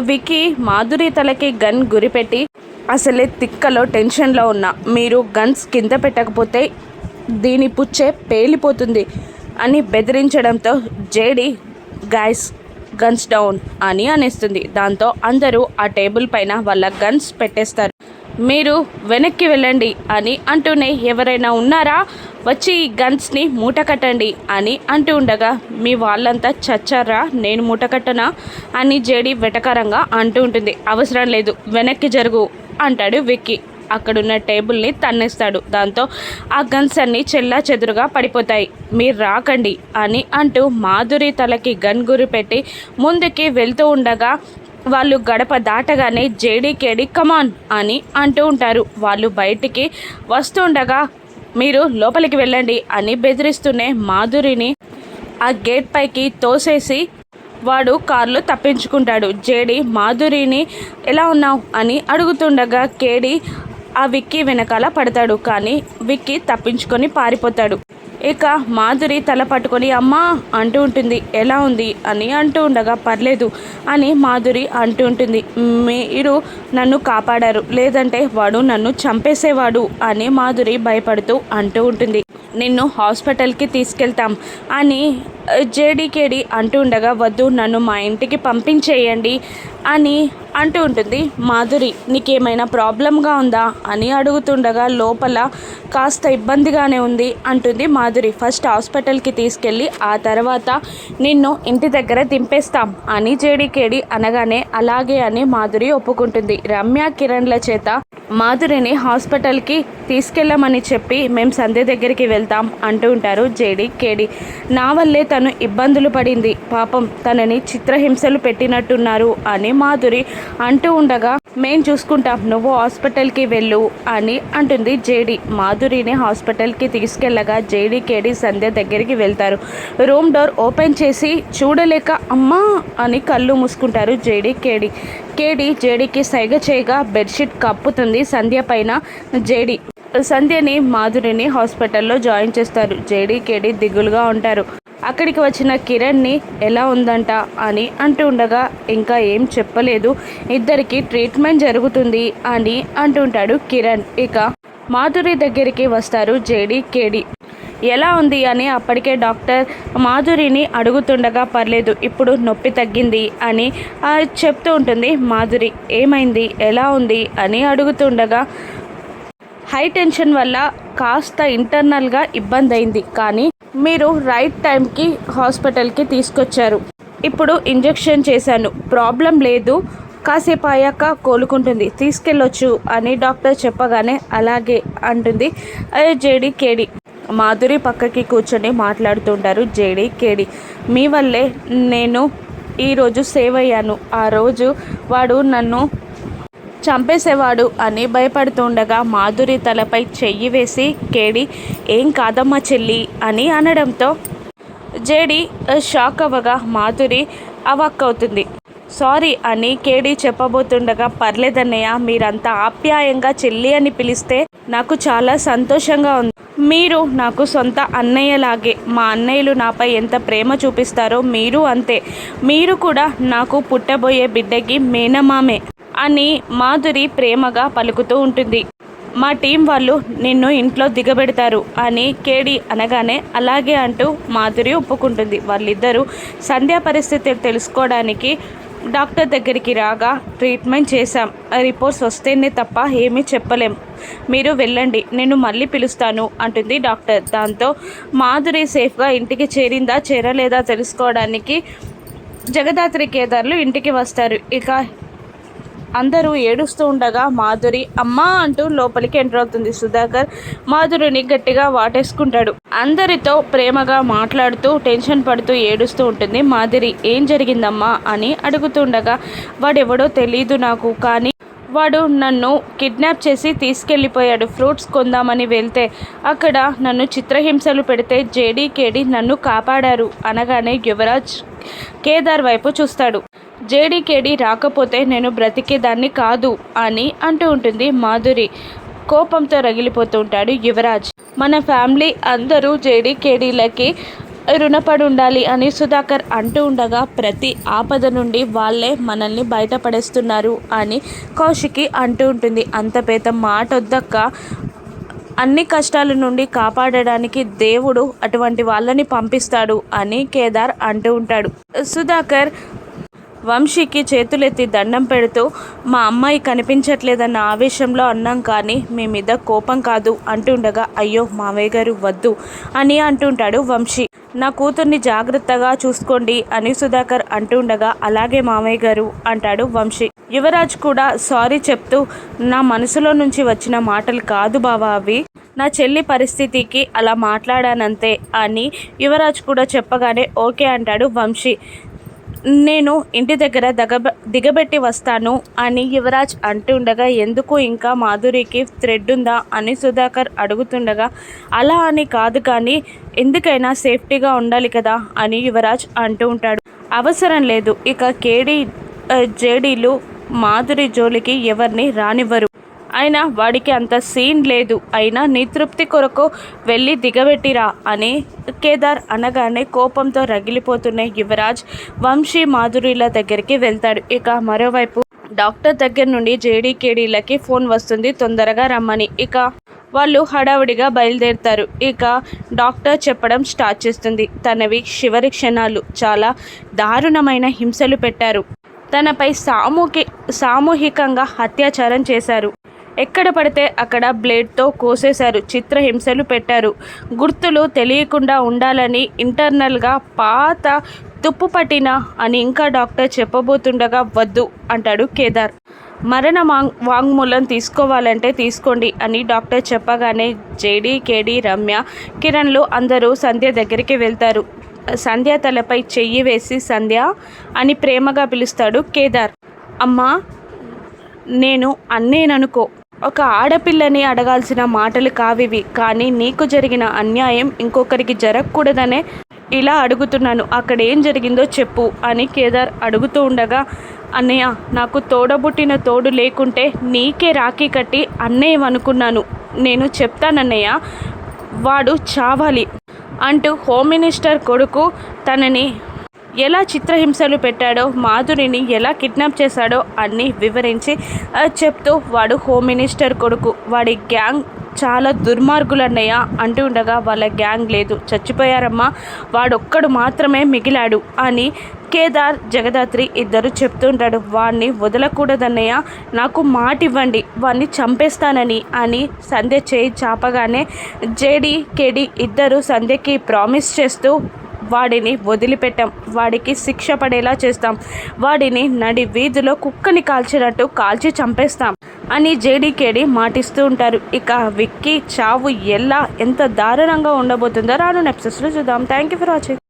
వికి మాధురి తలకి గన్ గురిపెట్టి అసలే తిక్కలో టెన్షన్లో ఉన్నా. మీరు గన్స్ కింద పెట్టకపోతే దీని పుచ్చే పేలిపోతుంది అని బెదిరించడంతో జేడి గైస్ గన్స్ డౌన్ అని అనేస్తుంది. దాంతో అందరూ ఆ టేబుల్ పైన వాళ్ళ గన్స్ పెట్టేస్తారు. మీరు వెనక్కి వెళ్ళండి అని అంటూనే ఎవరైనా ఉన్నారా? వచ్చి ఈ గన్స్ని మూట కట్టండి అని అంటూ ఉండగా మీ వాళ్ళంతా చచ్చారా? నేను మూట కట్టనా? అని జేడి వెటకరంగా అంటూ ఉంటుంది. అవసరం లేదు వెనక్కి జరుగు అంటాడు విక్కీ. అక్కడున్న టేబుల్ని తన్నేస్తాడు. దాంతో ఆ గన్స్ అన్ని చెల్లా చెదురుగా పడిపోతాయి మీరు రాకండి అని అంటూ మాధురి తలకి గన్ గురి పెట్టి ముందుకి వెళ్తూ ఉండగా వాళ్ళు గడప దాటగానే జేడీకేడి కమాన్ అని అంటూ ఉంటారు. వాళ్ళు బయటికి వస్తుండగా మీరు లోపలికి వెళ్ళండి అని బెదిరిస్తూనే మాధురిని ఆ గేట్ పైకి తోసేసి వాడు కారులో తప్పించుకుంటాడు. జేడి మాధురిని ఎలా ఉన్నావు? అని అడుగుతుండగా కేడి ఆ విక్కీ వెనకాల పడతాడు. కానీ విక్కీ తప్పించుకొని పారిపోతాడు. ఇక మాధురి తల పట్టుకొని అమ్మా అంటూ ఉంటుంది. ఎలా ఉంది? అని అంటూ ఉండగా పర్లేదు అని మాధురి అంటూ ఉంటుంది. మీరు నన్ను కాపాడారు. లేదంటే వాడు నన్ను చంపేసేవాడు అని మాధురి భయపడుతూ అంటూ ఉంటుంది. నిన్ను హాస్పిటల్కి తీసుకెళ్తాం అని జేడీకేడి అంటూ ఉండగా వద్దు నన్ను మా ఇంటికి పంపించేయండి అని అంటూ ఉంటుంది. మాధురి నీకేమైనా ప్రాబ్లంగా ఉందా? అని అడుగుతుండగా లోపల కాస్త ఇబ్బందిగానే ఉంది అంటుంది మాధురి. ఫస్ట్ హాస్పిటల్కి తీసుకెళ్ళి ఆ తర్వాత నిన్ను ఇంటి దగ్గర దింపేస్తాం అని జేడీకేడి అనగానే అలాగే అని మాధురి ఒప్పుకుంటుంది. రమ్య కిరణ్ల చేత మాధురిని హాస్పిటల్కి తీసుకెళ్ళమని చెప్పి మేము సంధ్య దగ్గరికి వెళ్తాం అంటూ ఉంటారు జేడి కేడి. నా వల్లే తను ఇబ్బందులు పడింది. పాపం తనని చిత్రహింసలు పెట్టినట్టున్నారు అని మాధురి అంటూ ఉండగా మేం చూసుకుంటాం నువ్వు హాస్పిటల్కి వెళ్ళు అని అంటుంది జేడి. మాధురిని హాస్పిటల్కి తీసుకెళ్ళగా జేడి కేడి సంధ్య దగ్గరికి వెళ్తారు. రూమ్ డోర్ ఓపెన్ చేసి చూడలేక అమ్మా అని కళ్ళు మూసుకుంటారు జేడి కేడి. కేడి జేడీకి సైగ చేయగా బెడ్షీట్ కప్పుతుంది. సంధ్య పైన జేడి సంధ్యని మాధురిని హాస్పిటల్లో జాయిన్ చేస్తారు. జేడి కేడి దిగులుగా ఉంటారు. అక్కడికి వచ్చిన కిరణ్ని ఎలా ఉందంట అని అంటూ ఉండగా ఇంకా ఏం చెప్పలేదు. ఇద్దరికి ట్రీట్మెంట్ జరుగుతుంది అని అంటుంటాడు కిరణ్. ఇక మాధురి దగ్గరికి వస్తారు జేడి కేడి. ఎలా ఉంది అని అప్పటికే డాక్టర్ మాధురిని అడుగుతుండగా పర్లేదు ఇప్పుడు నొప్పి తగ్గింది అని చెప్తూ ఉంటుంది. మాధురి ఏమైంది? ఎలా ఉంది? అని అడుగుతుండగా హై టెన్షన్ వల్ల కాస్త ఇంటర్నల్గా ఇబ్బంది అయింది కానీ మీరు రైట్ టైంకి హాస్పిటల్కి తీసుకొచ్చారు. ఇప్పుడు ఇంజెక్షన్ చేశాను. ప్రాబ్లం లేదు కాసేపు అయ్యాక కోలుకుంటుంది. తీసుకెళ్ళొచ్చు అని డాక్టర్ చెప్పగానే అలాగే అంటుంది. జేడి కేడి మాధురి పక్కకి కూర్చొని మాట్లాడుతుంటారు జేడి కేడి. మీ వల్లే నేను ఈరోజు సేవ్ అయ్యాను. ఆ రోజు వాడు నన్ను చంపేసేవాడు అని భయపడుతుండగా మాధురి తలపై చెయ్యి వేసి కేడి ఏం కాదమ్మా చెల్లి అని అనడంతో జేడి షాక్ అవ్వగా మాధురి అవాక్కవుతుంది. సారీ అని కేడి చెప్పబోతుండగా పర్లేదన్నయ్య మీరంతా ఆప్యాయంగా చెల్లి అని పిలిస్తే నాకు చాలా సంతోషంగా ఉంది. మీరు నాకు సొంత అన్నయ్యలాగే మా అన్నయ్యలు నాపై ఎంత ప్రేమ చూపిస్తారో మీరు అంతే. మీరు కూడా నాకు పుట్టబోయే బిడ్డకి మేనమామే అని మాధురి ప్రేమగా పలుకుతూ ఉంటుంది. మా టీం వాళ్ళు నిన్ను ఇంట్లో దిగబెడతారు అని కేడి అనగానే అలాగే అంటూ మాధురి ఒప్పుకుంటుంది. వాళ్ళిద్దరూ సంధ్యా పరిస్థితి తెలుసుకోవడానికి డాక్టర్ దగ్గరికి రాగా ట్రీట్మెంట్ చేశాం. రిపోర్ట్స్ వస్తేనే తప్ప ఏమీ చెప్పలేం. మీరు వెళ్ళండి. నేను మళ్ళీ పిలుస్తాను అంటుంది డాక్టర్. దాంతో మాధురి సేఫ్గా ఇంటికి చేరిందా చేరలేదా తెలుసుకోవడానికి జగదాత్రి కేదార్లు ఇంటికి వస్తారు. ఇక అందరూ ఏడుస్తూ ఉండగా మాధురి అమ్మా అంటూ లోపలికి ఎంటర్ అవుతుంది సుధాకర్. మాధురిని గట్టిగా వాటేసుకుంటాడు. అందరితో ప్రేమగా మాట్లాడుతూ టెన్షన్ పడుతూ ఏడుస్తూ ఉంటుంది. మాధురి ఏం జరిగిందమ్మా? అని అడుగుతుండగా వాడెవడో తెలీదు నాకు కానీ వాడు నన్ను కిడ్నాప్ చేసి తీసుకెళ్ళిపోయాడు. ఫ్రూట్స్ కొందామని వెళ్తే అక్కడ నన్ను చిత్రహింసలు పెడితే జేడీకేడి నన్ను కాపాడారు అనగానే యువరాజ్ కేదార్ వైపు చూస్తాడు. జేడీకేడీ రాకపోతే నేను బ్రతికేదాన్ని కాదు అని అంటూ ఉంటుంది మాధురి. కోపంతో రగిలిపోతూ ఉంటాడు యువరాజ్. మన ఫ్యామిలీ అందరూ జేడీకేడీలకి రుణపడి ఉండాలి అని సుధాకర్ అంటూ ఉండగా ప్రతి ఆపద నుండి వాళ్ళే మనల్ని బయటపడేస్తున్నారు అని కౌశికి అంటూ ఉంటుంది. అంత పెద్ద మాట వద్దక్క. అన్ని కష్టాల నుండి కాపాడడానికి దేవుడు అటువంటి వాళ్ళని పంపిస్తాడు అని కేదార్ అంటూ ఉంటాడు. సుధాకర్ వంశీకి చేతులెత్తి దండం పెడుతూ మా అమ్మాయి కనిపించట్లేదన్న ఆవేశంలో అన్నాం కానీ మీ మీద కోపం కాదు అంటుండగా అయ్యో మావయ్య గారు వద్దు అని అంటుంటాడు వంశీ. నా కూతుర్ని జాగ్రత్తగా చూసుకోండి అని సుధాకర్ అంటుండగా అలాగే మామయ్య గారు అంటాడు వంశీ. యువరాజ్ కూడా సారీ చెప్తూ నా మనసులో నుంచి వచ్చిన మాటలు కాదు బావా అవి. నా చెల్లి పరిస్థితికి అలా మాట్లాడానంతే అని యువరాజ్ కూడా చెప్పగానే ఓకే అంటాడు వంశీ. నేను ఇంటి దగ్గర దగబ దిగబెట్టి వస్తాను అని యువరాజ్ అంటుండగా ఎందుకు ఇంకా మాధురికి థ్రెడ్ ఉందా అని సుధాకర్ అడుగుతుండగా అలా అని కాదు కానీ ఎందుకైనా సేఫ్టీగా ఉండాలి కదా అని యువరాజ్ అంటూ ఉంటాడు. అవసరం లేదు ఇక కేడీ జేడీలు మాధురి జోలికి ఎవరిని రానివ్వరు. అయినా వాడికి అంత సీన్ లేదు. అయినా నీ తృప్తి కొరకు వెళ్ళి దిగబెట్టిరా అని కేదార్ అనగానే కోపంతో రగిలిపోతున్న యువరాజ్ వంశీ మాధురిల దగ్గరికి వెళ్తాడు. ఇక మరోవైపు డాక్టర్ దగ్గర నుండి జేడీకేడీలకి ఫోన్ వస్తుంది. తొందరగా రమ్మని. ఇక వాళ్ళు హడావుడిగా బయలుదేరుతారు. ఇక డాక్టర్ చెప్పడం స్టార్ట్ చేస్తుంది. తనవి చివరి క్షణాలు. చాలా దారుణమైన హింసలు పెట్టారు. తనపై సామూహిక సామూహికంగా అత్యాచారం చేశారు. ఎక్కడ పడితే అక్కడ బ్లేడ్తో కోసేశారు. చిత్రహింసలు పెట్టారు. గుర్తులు తెలియకుండా ఉండాలని ఇంటర్నల్గా పాత తుప్పు పట్టిన అని ఇంకా డాక్టర్ చెప్పబోతుండగా వద్దు అంటాడు కేదార్. మరణ వాంగ్ వాంగ్మూలం తీసుకోవాలంటే తీసుకోండి అని డాక్టర్ చెప్పగానే జేడీ కేడీ రమ్య కిరణ్లు అందరూ సంధ్య దగ్గరికి వెళ్తారు. సంధ్య తలపై చెయ్యి వేసి సంధ్య అని ప్రేమగా పిలుస్తాడు కేదార్. అమ్మా నేను అన్నేననుకో. ఒక ఆడపిల్లని అడగాల్సిన మాటలు కావివి కానీ నీకు జరిగిన అన్యాయం ఇంకొకరికి జరగకూడదనే ఇలా అడుగుతున్నాను. అక్కడ ఏం జరిగిందో చెప్పు అని కేదార్ అడుగుతూ ఉండగా అన్నయ్య నాకు తోడబుట్టిన తోడు లేకుంటే నీకే రాఖీ కట్టి అన్నయ్య అనుకున్నాను నేను చెప్తానన్నయ్య వాడు చావాలి అంటూ హోమ్ మినిస్టర్ కొడుకు తనని ఎలా చిత్రహింసలు పెట్టాడో మాధురిని ఎలా కిడ్నాప్ చేశాడో అన్నీ వివరించి చెప్తూ వాడు హోమ్ మినిస్టర్ కొడుకు. వాడి గ్యాంగ్ చాలా దుర్మార్గులన్నయ్య అంటూ ఉండగా వాళ్ళ గ్యాంగ్ లేదు. చచ్చిపోయారమ్మా వాడొక్కడు మాత్రమే మిగిలాడు అని కేదార్ జగదాత్రి ఇద్దరు చెప్తుంటాడు వాడిని వదలకూడదన్నయ్య నాకు మాట ఇవ్వండి వాడిని చంపేస్తానని అని సంధ్య చేయి చాపగానే జేడి కేడి ఇద్దరు సంధ్యకి ప్రామిస్ చేస్తూ వాడిని వదిలిపెట్టాం. వాడికి శిక్ష పడేలా చేస్తాం. వాడిని నడి వీధిలో కుక్కని కాల్చినట్టు కాల్చి చంపేస్తాం అని జేడీకేడి మాటిస్తూ ఉంటారు. ఇక విక్కీ చావు ఎలా ఎంత దారుణంగా ఉండబోతుందో రాను నెప్సెస్లో చూద్దాం. Thank you for watching